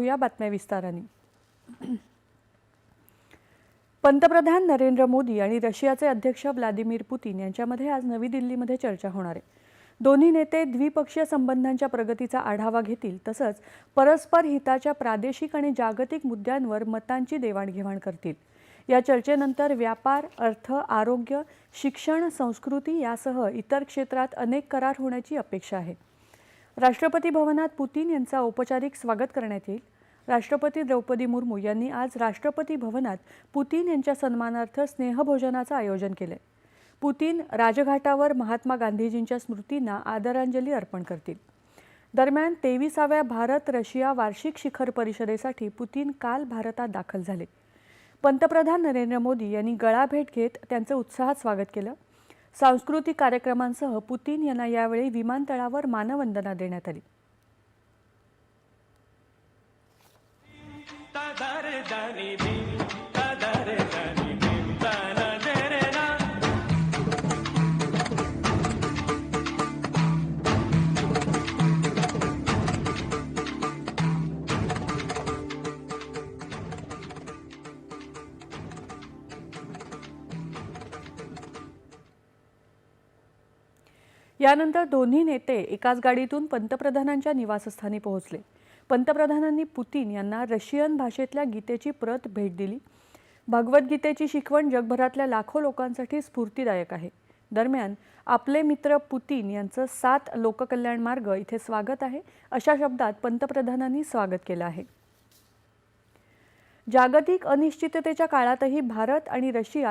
पाहूया बातम्या विस्ताराने. पंतप्रधान नरेंद्र मोदी आणि रशियाचे अध्यक्ष व्लादिमीर पुतीन यांच्यामध्ये आज नवी दिल्लीमध्ये चर्चा होणार आहे. दोन्ही नेते द्विपक्षीय संबंधांच्या प्रगतीचा आढावा घेतील तसंच परस्पर हिताच्या प्रादेशिक आणि जागतिक मुद्द्यांवर मतांची देवाणघेवाण करतील. या चर्चेनंतर व्यापार अर्थ आरोग्य शिक्षण संस्कृती यासह इतर क्षेत्रात अनेक करार होण्याची अपेक्षा आहे. राष्ट्रपती भवनात पुतीन यांचा औपचारिक स्वागत करण्यात येईल. राष्ट्रपती द्रौपदी मुर्मू यांनी आज राष्ट्रपती भवनात पुतीन यांच्या सन्मानार्थ स्नेहभोजनाचं आयोजन केलं. आहे पुतीन राजघाटावर महात्मा गांधीजींच्या स्मृतींना आदरांजली अर्पण करतील. दरम्यान तेविसाव्या भारत रशिया वार्षिक शिखर परिषदेसाठी पुतीन काल भारतात दाखल झाले. पंतप्रधान नरेंद्र मोदी यांनी गळाभेट घेत त्यांचं उत्साहात स्वागत केलं. सांस्कृतिक कार्यक्रमांसह पुतीन यांना यावेळी विमानतळावर मानवंदना देण्यात आली. दर यानंतर दोन्ही नेते एकाच गाडीतून पंतप्रधानांच्या निवासस्थानी पोहोचले. पंतप्रधानांनी पुतीन यांना रशियन भाषेतल्या गीतेची प्रत भेट दिली. भगवद्गीतेची शिकवण जगभरातल्या लाखो लोकांसाठी स्फूर्तीदायक आहे. दरम्यान आपले मित्र पुतीन यांचं सात लोककल्याण मार्ग इथे स्वागत आहे अशा शब्दात पंतप्रधानांनी स्वागत केलं आहे. जागतिक अनिश्चिततेच्या काळातही भारत आणि रशिया